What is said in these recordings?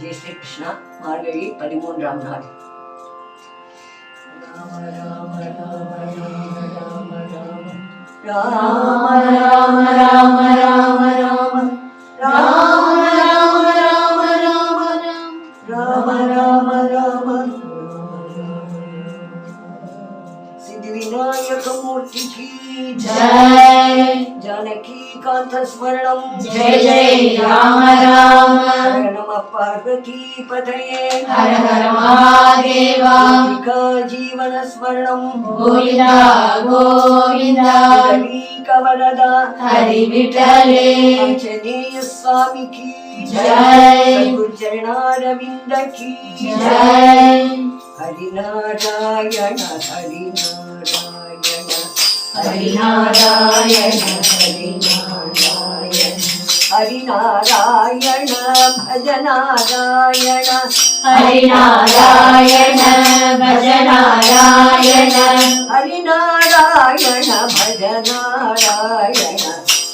జయ శ్రీకృష్ణ మార్గళి పదిమూడు రామనాడు రామ రామ రామ రామ రామ రామ पार्वतीपतये हर हर महादेवा जीवनस्वर्णं गोविन्दा गोविन्दा कवरदा हरिविठले आञ्जनेय स्वामी की जय गुरुचरणारविन्द की जय हरिनारायण हरिनारायण हरिनारायण हरिनारायण हरिनारायण भजनारायण हरिनारायण भजनारायण हरिनारायण भजनारायण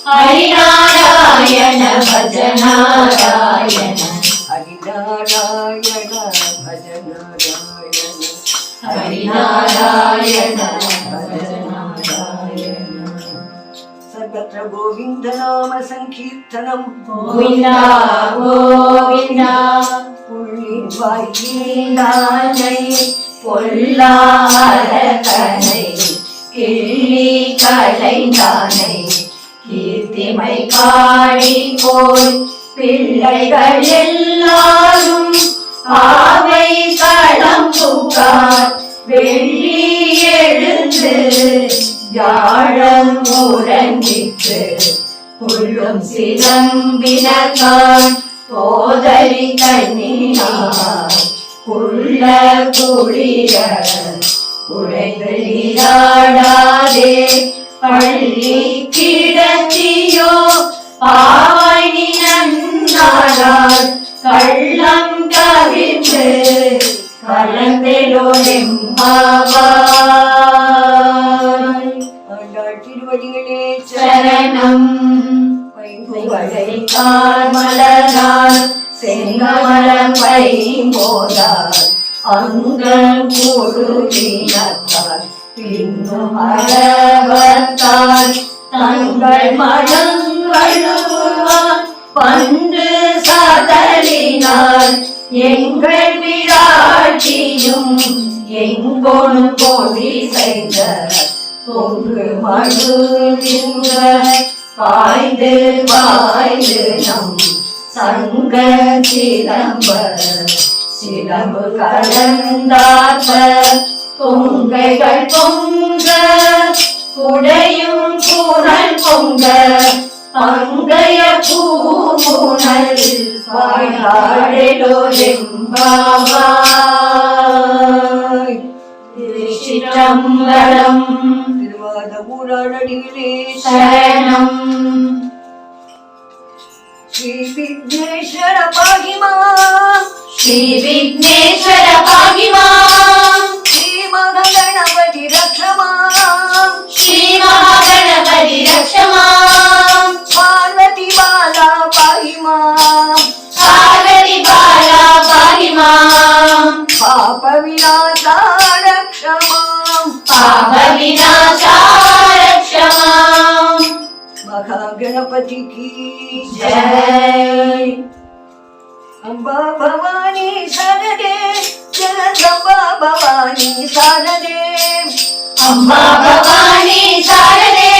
हरिनारायण भजनारायण हरिनारायण भजनारायण हरिनारायण कृष्ण गोविन्द नाम सङ्कीर्तनम् गोविन्द। गोविन्द புள்ளிவாயிலானை பொல்லாத கனை கிள்ளி கலைந்தானை கீர்த்திமை காடி போய் பிள்ளைகள் எல்லாரும் பாவை களம் தூக்கார் வெள்ளி எழுந்து யாழம் ஊரங்கிட்டு புள்ளும் சிலம்பினகான் போதறி கண்ணினார் உள்ள குளிர உழைந்திராடாதே பள்ளி கிடத்தியோ பாவணி நன்றார் கள்ளம் கவிழ்ந்து கலந்தெலோ நெம்பாவார் வடிகளே சரணம் மலரால் செங்கமலம் பை போதால் அங்கம் கூடுதீனத்தால் பின்னு மரபத்தால் தங்கள் மனம் வழுவார் பண்டு சாதலினால் எங்கள் பிராட்சியும் எங்கொன்று போதி செய்த கொங்கு மழு நின்ற பாய்ந்து பாய்ந்து நம் சங்க சிலம்ப சிலம்பு கலந்தார்ப கொங்கைகள் பொங்க. குடையும் குரல் பொங்க. பங்கைய பூமுணல் பாயாடலோ எம்பாவாய். திருச்சிற்றம்பலம் திருவாத ஊராடடிகளே சரணம் ஸ்ரீ விக்னேஸ்வர பாகிமா ஸ்ரீ விக்னேஸ்வர பாகிமா ஸ்ரீ மகணபதி ரக்ஷமா ஸ்ரீ மகாகணபதி ரக்ஷமா பார்வதி பாலா பாகிமா பார்வதி பாலா பாகிமா பாப விநாசா ரக்ஷமா महागणपति की जय अम्बा भवानी शारदे जगदम्बा भवानी शारदे अम्बा भवानी शारदे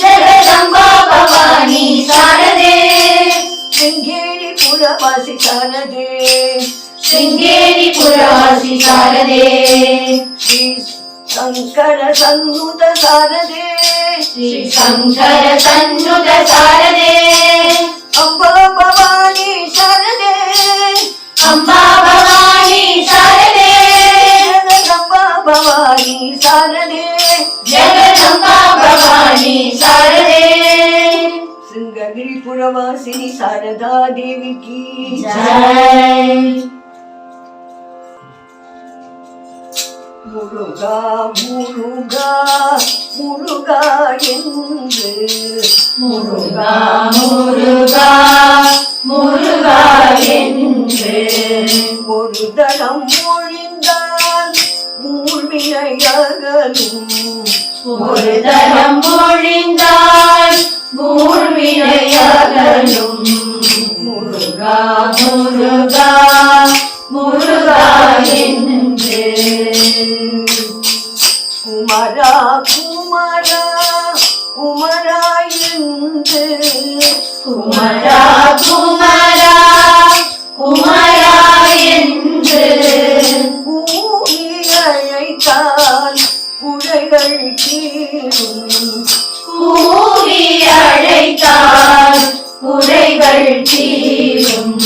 जगदम्बा भवानी शारदे शृङ्गेरि पुरवासि शारदे शृङ्गेरि पुरवासि शारदे శంకర సన్నుత సారదే. శ్రీ శంకర సన్నుత సారదే. అంబా భవాని శరణే అంబా భవాని శరణే జగదంబా భవాని శరణే జగదంబా భవాని శరణే శృంగగిరిపురవాసిని శారదాదేవికి జయ முழுகா முழுகா முழுகா என்று. முருகா முருகா முருகா என்று. ஒரு தடம் மொழிந்தால் மூழ்வினையகலும் ஒரு தடம் மொழிந்தால் மூழ்வினையகலும் முருகா முருகா குமரா குமரா குமரா என்று. அழைத்தால் குழைகள் தீரும். கூவி அழைத்தால் குறைகள் தீரும்.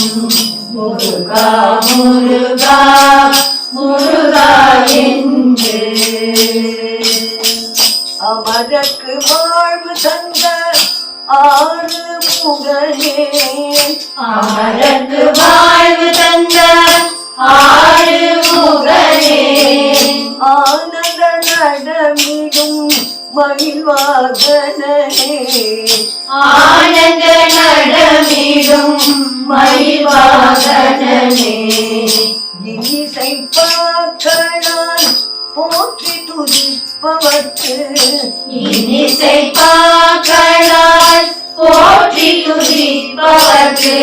முருகா முருகா முருகா என்று. அமரக்கு வாழ்வு தந்த ஆறு முகனே அமரக்கு வாழ்வு தந்த ஆறு முகனே. ஆனந்த நடமிடும் மகிழ்வாகனே ஆனந்த நடமிடும் மயில்வாகனே. இசை பாக்களால் போற்றி துதிப்பவர்க்கு இனிசை பாக்களால் போற்றி துதிப்பவர்க்கு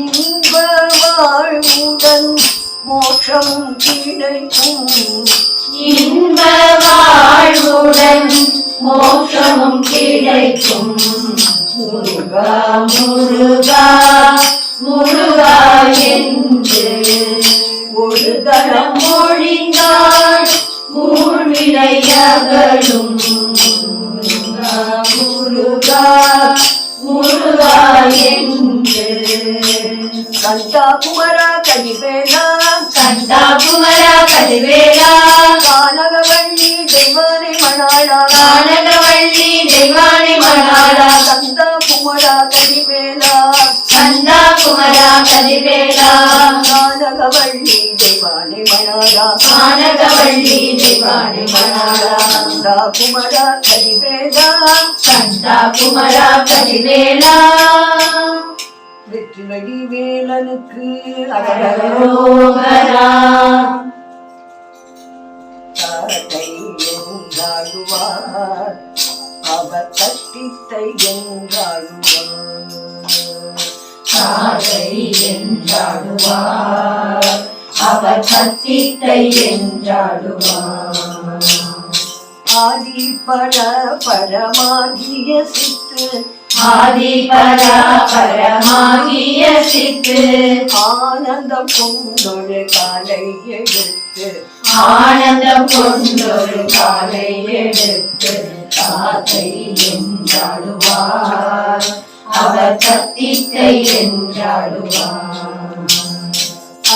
இன்ப வாழ்வுடன் மோட்சம் கிடைக்கும். இன்ப வாழ்வுடன் மோட்சமும் கிடைக்கும். முருகா முருகா முருகா என்று. ஒரு தரம் மொழிந்தாள் ಮುನಿರಯ್ಯಗಳು ಮುರುಗ ಮುರುಗ ಕಂದಾಕುಮರ ಕಲಿಬೇಡ ಕಂದಾಕುಮರ ಕಲಿಬೇಡ ಕಾನಗವಳ್ಳಿ ದೈವಾನೆ ಮಾಡಾಳ ಕಾನಗವಳ್ಳಿ ದೈವಾನೆ ಮಾಡಾಳ ಕಂದಾಕುಮರ ಕಲಿಬೇಡ மணாளா கந்தா குமரா கதிவேலா கந்தா குமரா கதிவேலா கானகவள்ளி தெய்வானை மணாளா கானகவள்ளி தெய்வானை மணாளா கந்தா குமரா கதிவேலா கந்தா குமரா கதிவேலா வெற்றிவடி வேலனுக்கு அரோகரா அவர் கத்தித்தை என்றாடுவார் ஆதி பர பரமாகிய சித்து. ஆதி பரா பரமாகிய சித்து. ஆனந்தம் கொண்டொரு காலை எடுத்து. ஆனந்தம் கொண்டொரு காலை எடுத்து காத்தை என்றாடுவார். அவர் கத்தித்தை என்றாடுவார்.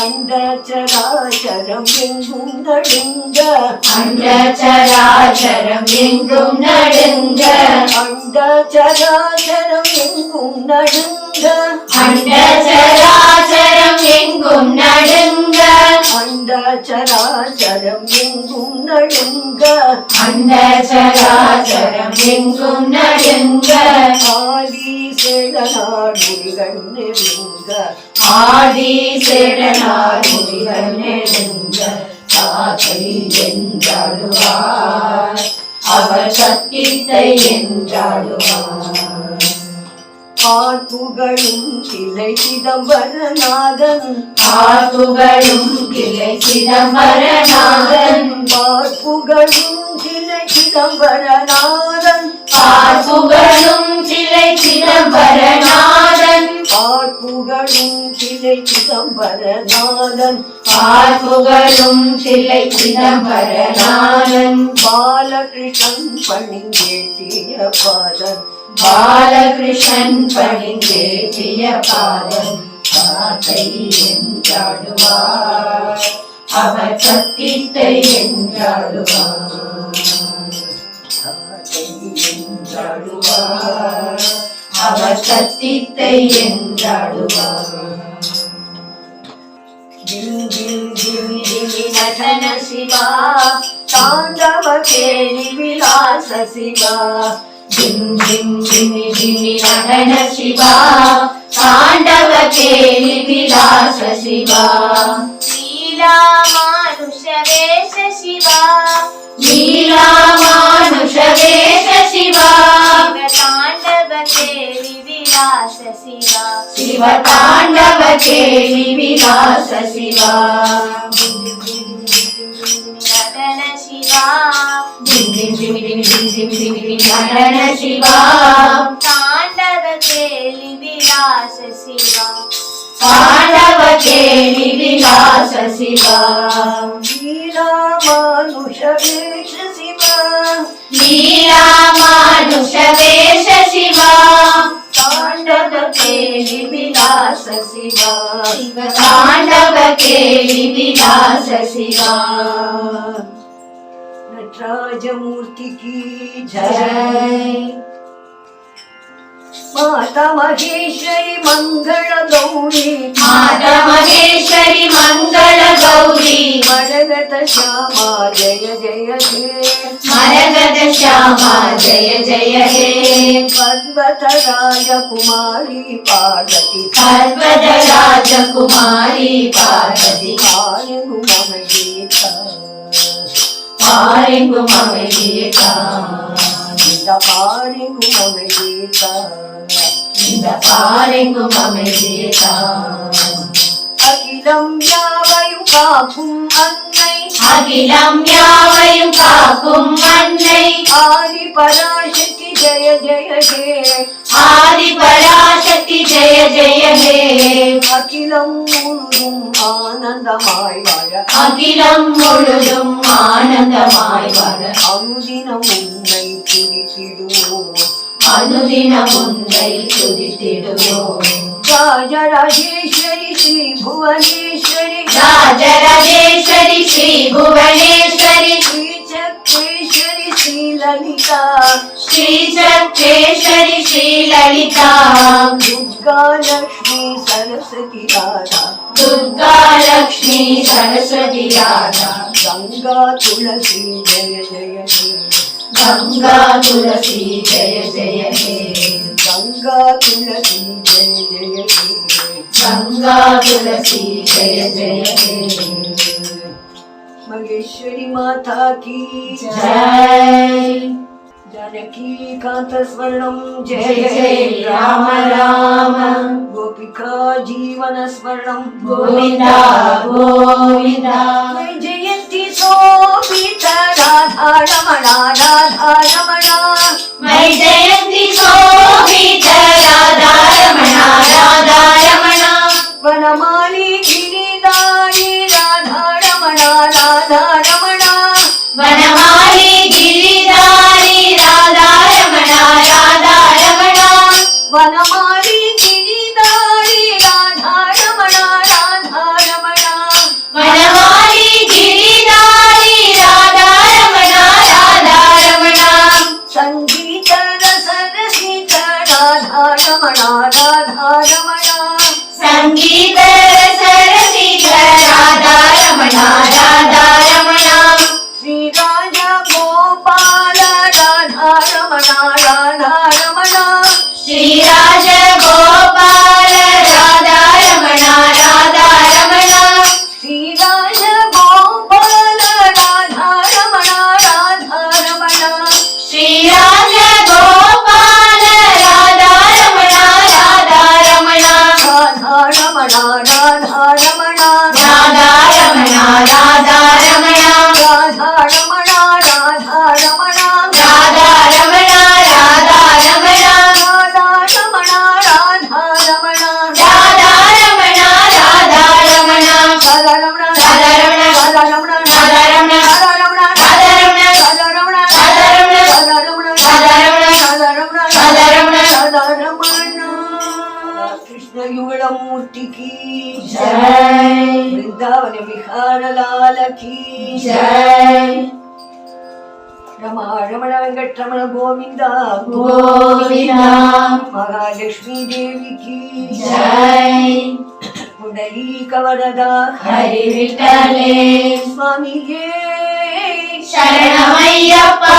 அந்த சராச்சரம் எங்கும் நடுங்க. அண்ட சராச்சரம் எங்கும் நடுங்க. அந்த சராச்சரம் எங்கும் நடுங்க. அண்ட சராச்சரம் எங்கும் நடுங்க. அந்த சராச்சரம் எங்கும் நடுங்க. அண்ட சராச்சரம் எங்கும் நடுங்க. ஆதி சேடனாடுகள் நெருங்க. ஆதி சேடனார் முடிகள் நெடுங்க காத்தை என்றாடுவார். அவர் சத்தித்தை என்றாடுவார். பாட்டுகளும் கிளை சிதம்பரநாதன். ஆகுகளும் கிளை சிதம்பரநாதன். பாட்டுகளும் கிளை சிதம்பரநாதன். பார்ப்புகளும் சிலை சிதம்பரநாதன். பாட்டுகளும் கிளை சிதம்பரநாதன். பார்ப்புகளும் சிலை சிதம்பரநாதன். பாலகிருஷ்ணன் பணிந்தேட்டிய பாதன் பாலகிருஷ்ணன் பணிந்தேற்றிய பாதம் காத்தை என்றாடுவார். அவர் சத்தித்தை என்றாடுவார். என்றாடுவார். அவர் சத்தித்தை என்றாடுவார் நடன சிவா தாண்டவ கேலி விலாச சிவா జిమ్ జిమ్ నటన శివ తాండవ కేలి విలాస శివ. శివ. లీలా మానుష వేష శివ పాండవ కేళి విలాస శివా శివ పాండవ కేళి విలాస శివా నటన శివా. నటన కేళి విలాస శివా. పాండవ కేళి విలాస శివా నీలా మానుష వీక్ష శివా. నీలా మనుష వేష శివ తాండవ కేళి విలాస శివ తాండవ కేళి నటరాజమూర్తికి జయ మాతా మంగళ గౌరీ. మాతా మంగళ గౌరీ వరద శ్యామా జయ జయ హే. పర్వత రాజకుమారి పార్వతి. పర్వత రాజకుమారి పార్వతి. పారింగు మమ గీత పారింగు మమ గీత పారింగు మమ గీత పారింగు మమ గీత అఖిలం యావయు కాకుం అన్నై அகிலம் யாவையும் காக்கும் அன்னை ஆதி பராசக்தி ஜெய ஜெய ஹே ஆதி பராசக்தி ஜெய ஜெய ஹே அகிலம் முழுதும் ஆனந்தமாய் வாழ. அகிலம் முழுதும் ஆனந்தமாய் வாழ. அனுதினம் உன்னை துதித்திடுவோம். அனுதினம் உன்னை துதித்திடுவோம். ராஜராஜேஸ்வரி ஸ்ரீ புவனேஸ்வரி రాజరాజేశ్వరి శ్రీ భువనేశ్వరి. శ్రీ చక్రేశ్వరి శ్రీ లలిత శ్రీ చక్రేశ్వరి శ్రీ లలిత దుర్గా లక్ష్మి సరస్వతి రాధా. దుర్గా లక్ష్మి సరస్వతి రాధా. గంగా తులసి జయ జయ హే గంగా తులసి జయ జయ హే గంగా తులసి జయ జయ హే గంగా తులసి జయ జయ మగేశ్వరి మాతాకి జయ జానకీ కాంత స్వర్ణం జయ జయ రామ రామ. గోపికా జీవన స్వర్ణం గోవింద గోవింద. జయంతి సోపిత రాధా రమణ రాధా రమణ మై జయ छाया की जय रमा रमण वेंकटरमण गोविंदा गोविन्दा महालक्ष्मी देवी की जय पुंडली कवरदा हरि विठ्ठले स्वामी ये शरणमय्यप्पा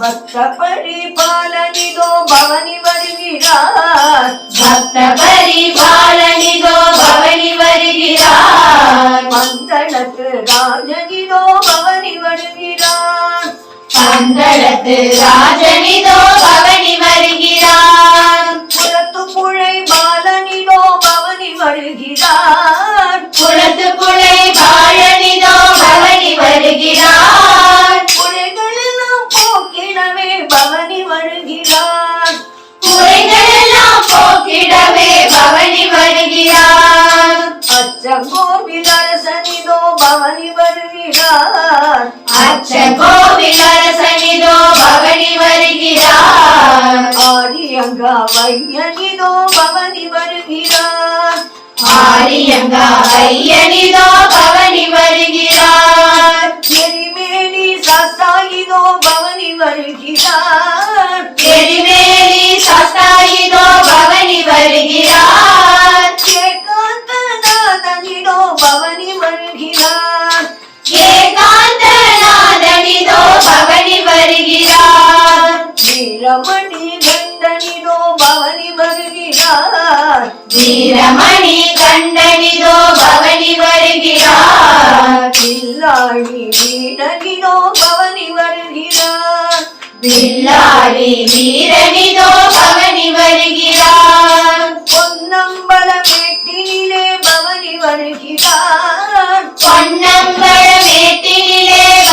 பக்த பரிபாலனிதோ பவனி வருகிறார். பக்த பரிபாலனிதோ பவனி வருகிறார். மங்களத்து ராஜனிதோ பவனி வருகிறார். மங்களத்து ராஜனிதோ பவனி வருகிறார். குளத்து புழை பாலனிதோ பவனி வருகிறார். குளத்து புழை கோவிலரசனிதோ பவனி வருகிறார் அச்ச கோவிலரசனிதோ பவனி வருகிறார் ஆரியங்கா வையனிதோ பவனி வருகிறார் ஆரியங்கா வையனிதோ பவனி வருகிறார் எரிமேனி சசாயிதோ பவனி வருகிறார் ஏகாந்தநாதனிதோ பவனி வருகிறார். வீரமணி கண்டனிதோ பவனி வருகிறார். வீரமணி கண்டனிதோ பவனி வருகிறார். பில்லாழி வீரனிதோ பவனி வருகிறார். வில்லாளி வீரனிதோ பவனி வருகிறார். பொன்னம்பல மேட்டினிலே பவனி வருகிறார். பொன்னம்பல மேட்டினிலே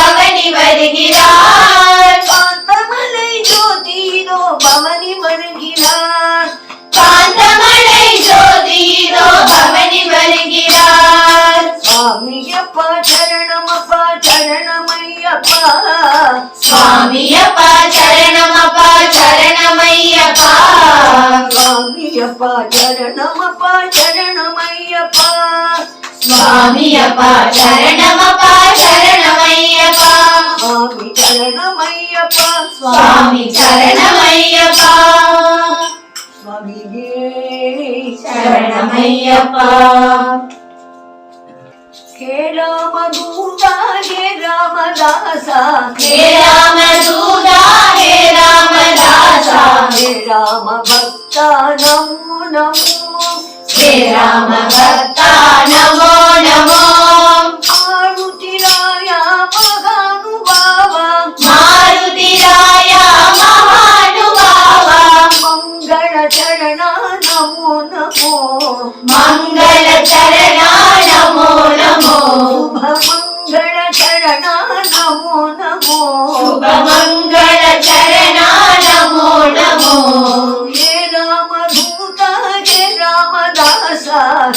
பவனி வருகிறார். காந்தமலை ஜோதியிதோ பவனி வருகிறார். காந்தமலை ஜோதியிதோ பவனி வருகிறார். சுவாமியப்பா சரணமப்பா சரணமையப்பா சுவாமியப்பா சரணமப்பா சரணமையப்பா சுவாமியப்பா சரணமப்பா சரணமையப்பா சுவாமியப்பா சரணமப்பா స్వామి చరణమయ్యప్ప స్వామి శరణమయ్యప్ప. హే రామదూత హే రామదాస హే రామదూత హే రామదాస. హే రామ భక్త నమో నమో. హే రామ భక్త నమో శుభమంగళ చరణాల నమో. నమో హే రామదూత హే రామదాస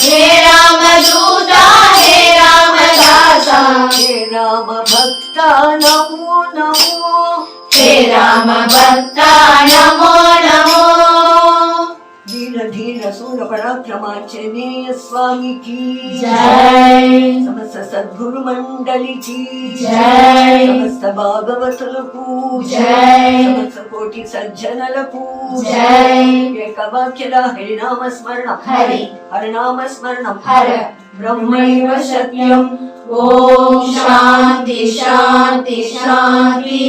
హే రామదూత హే రామదాస. హే రామ భక్త నమో నమో. హే రామ భక్త నమో सूर पराक्रमाचनेय स्वामी की జై समस्त सद्गुरु मंडली की జై సమస్త భాగవతులకు జై సమస్త కోటి సజ్జనులకు జై ఏకవాక్యల హరినామ స్మరణం హరి హరినామ స్మరణం హర బ్రహ్మైవ సత్యం ఓం శాంతి శాంతి శాంతి